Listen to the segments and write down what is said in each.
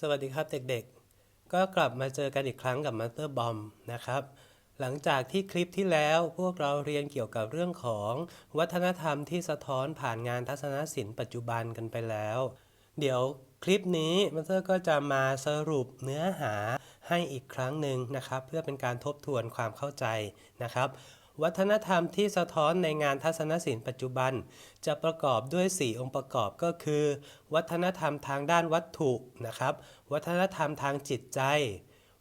สวัสดีครับเด็กๆ ก็กลับมาเจอกันอีกครั้งกับ Master Bomb นะครับ หลังจากที่คลิปที่แล้วพวกเราเรียนเกี่ยวกับเรื่องของวัฒนธรรมที่สะท้อนผ่านงานทัศนศิลป์ปัจจุบันกันไปแล้ว เดี๋ยวคลิปนี้มัเตอร์ก็จะมาสรุปเนื้อหาให้อีกครั้งหนึ่งนะครับ เพื่อเป็นการทบทวนความเข้าใจนะครับ วัฒนธรรมที่สะท้อนในงานทัศนศิลป์ปัจจุบัน จะประกอบด้วย 4 องค์ประกอบก็คือ วัฒนธรรมทางด้านวัตถุนะครับ วัฒนธรรมทางจิตใจ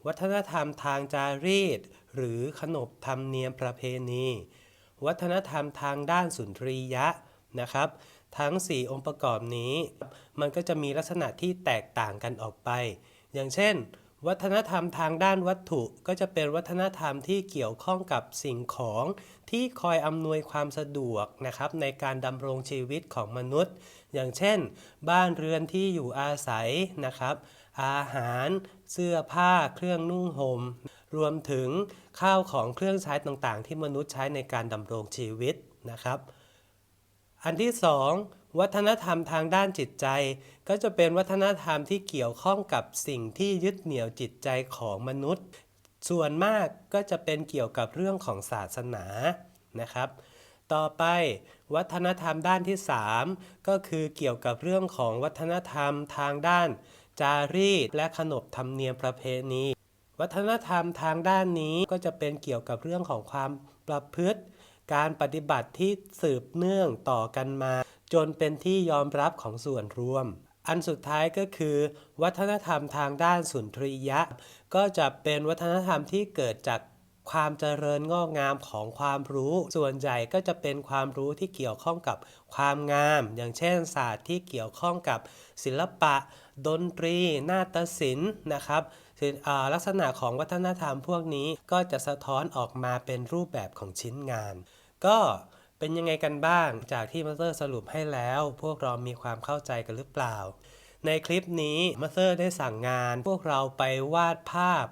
วัฒนธรรมทางจารีต หรือขนบธรรมเนียมประเพณี วัฒนธรรมทางด้านสุนทรียะนะครับ ทั้ง 4 องค์ประกอบนี้ มันก็จะมีลักษณะที่แตกต่างกันออกไป อย่างเช่น วัฒนธรรมทางด้านวัตถุก็จะเป็นวัฒนธรรมที่เกี่ยวข้องกับสิ่งของที่คอยอำนวยความสะดวกนะครับในการดำรงชีวิตของมนุษย์ อย่างเช่น บ้านเรือนที่อยู่อาศัยนะครับ อาหาร เสื้อผ้า เครื่องนุ่งห่มรวมถึงข้าวของเครื่องใช้ต่างๆ ที่มนุษย์ใช้ในการดำรงชีวิตนะครับ อันที่สอง วัฒนธรรมทางด้านจิตใจ ก็จะเป็นวัฒนธรรมที่เกี่ยวข้องกับสิ่งที่ยึดเหนี่ยวจิตใจของมนุษย์ ส่วนมากก็จะเป็นเกี่ยวกับเรื่องของศาสนานะครับ ต่อไปวัฒนธรรมด้านที่ 3 ก็คือเกี่ยวกับเรื่องของวัฒนธรรมทางด้าน จารีตและขนบธรรมเนียมประเพณี วัฒนธรรมทางด้านนี้ก็จะเป็นเกี่ยวกับเรื่องของความประพฤติ การปฏิบัติที่สืบเนื่องต่อกันมา จนเป็นที่ยอมรับของส่วนรวม อันสุดท้ายก็คือ วัฒนธรรมทางด้านสุนทรียะ ก็จะเป็นวัฒนธรรมที่เกิดจากความเจริญงอกงามของความรู้ ส่วนใหญ่ก็จะเป็นความรู้ที่เกี่ยวข้องกับความงาม อย่างเช่น ศาสตร์ที่เกี่ยวข้องกับศิลปะ ดนตรี นาฏศิลป์นะครับลักษณะของวัฒนธรรมพวกนี้ก็จะสะท้อนออกมาเป็นรูปแบบของชิ้นงาน ก็ เป็นยังไงกันบ้างจากที่มาสเตอร์สรุปให้แล้ว พวกเรามีความเข้าใจกันหรือเปล่า ในคลิปนี้มาสเตอร์ได้สั่งงาน พวกเราไปวาดภาพ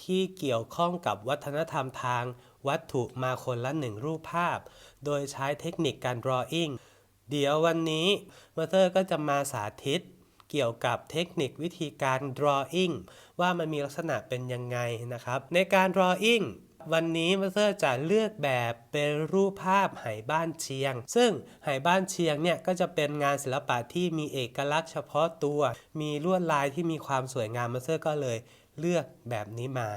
ที่เกี่ยวข้องกับวัฒนธรรมทางวัตถุมาคนละหนึ่งรูปภาพ โดยใช้เทคนิคการ drawing เดี๋ยววันนี้มาสเตอร์ก็จะมาสาธิตเกี่ยวกับเทคนิควิธีการ drawing ว่ามันมีลักษณะเป็นยังไงนะครับ ในการ drawing วันนี้มาสเตอร์จะเลือกแบบเป็นรูปภาพไหบ้านเชียง ซึ่งไหบ้านเชียงเนี่ยก็จะเป็นงานศิลปะที่มีเอกลักษณ์เฉพาะตัว มีลวดลายที่มีความสวยงามมาสเตอร์ก็เลยเลือกแบบนี้มา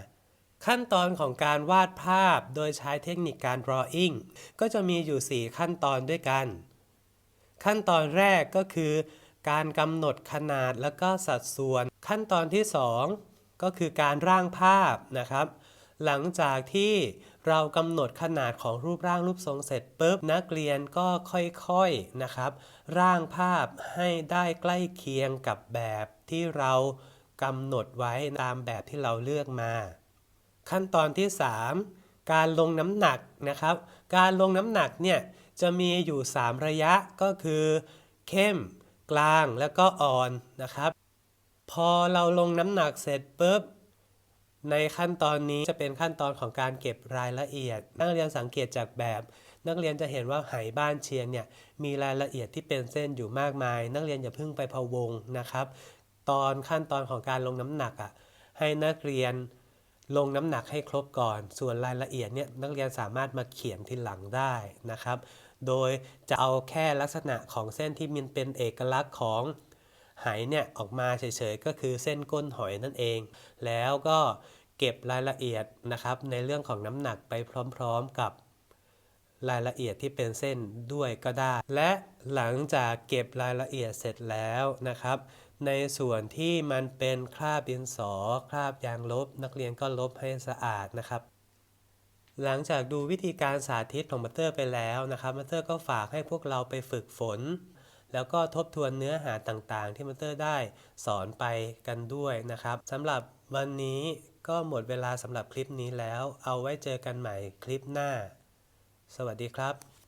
ขั้นตอนของการวาดภาพโดยใช้เทคนิคการ drawing ก็จะมีอยู่ 4 ขั้นตอนด้วยกัน ขั้นตอนแรกก็คือ การกำหนดขนาดแล้วก็สัดส่วน ขั้นตอนที่ 2 ก็คือการร่างภาพนะครับ หลังจากที่เรากำหนดขนาดของรูปร่างรูปทรงเสร็จปุ๊บนักเรียนก็ค่อยๆนะครับ ร่างภาพให้ได้ใกล้เคียงกับแบบที่เรากำหนดไว้ตามแบบที่เราเลือกมา ขั้นตอนที่ 3 การลงน้ำหนักนะครับ การลงน้ำหนักเนี่ยจะมีอยู่ 3 ระยะก็คือ เข้ม กลางแล้วก็อ่อนนะครับ พอเราลงน้ำหนักเสร็จปุ๊บ ในขั้นตอนนี้จะเป็นขั้นตอนของการเก็บรายละเอียด นักเรียนสังเกตจากแบบ นักเรียนจะเห็นว่าไหบ้านเชียงเนี่ยมีรายละเอียดที่เป็นเส้นอยู่มากมาย นักเรียนอย่าเพิ่งไปพะวงนะครับ ตอนขั้นตอนของการลงน้ำหนักอะให้นักเรียนลงน้ำหนักให้ครบก่อน ส่วนรายละเอียดเนี่ยนักเรียนสามารถมาเขียนทีหลังได้นะครับ โดยจะเอาแค่ลักษณะของเส้นที่มันเป็นเอกลักษณ์ของ ไหเนี่ยออกมาเฉยๆก็คือเส้นก้นหอยนั่นเอง แล้วก็เก็บรายละเอียดนะครับในเรื่องของน้ำหนักไปพร้อมๆกับรายละเอียดที่เป็นเส้นด้วยก็ได้ และหลังจากเก็บรายละเอียดเสร็จแล้วนะครับ ในส่วนที่มันเป็นคราบดินสอ คราบยางลบ นักเรียนก็ลบให้สะอาดนะครับ หลังจากดูวิธีการสาธิตของมัตเตอร์ไปแล้วนะครับมัตเตอร์ก็ฝากให้พวกเราไปฝึกฝน แล้วก็ทบทวนเนื้อหาต่างๆ ที่มัตเตอร์ได้สอนไปกันด้วยนะครับสำหรับวันนี้ก็หมดเวลาสำหรับคลิปนี้แล้ว เอาไว้เจอกันใหม่คลิปหน้า สวัสดีครับ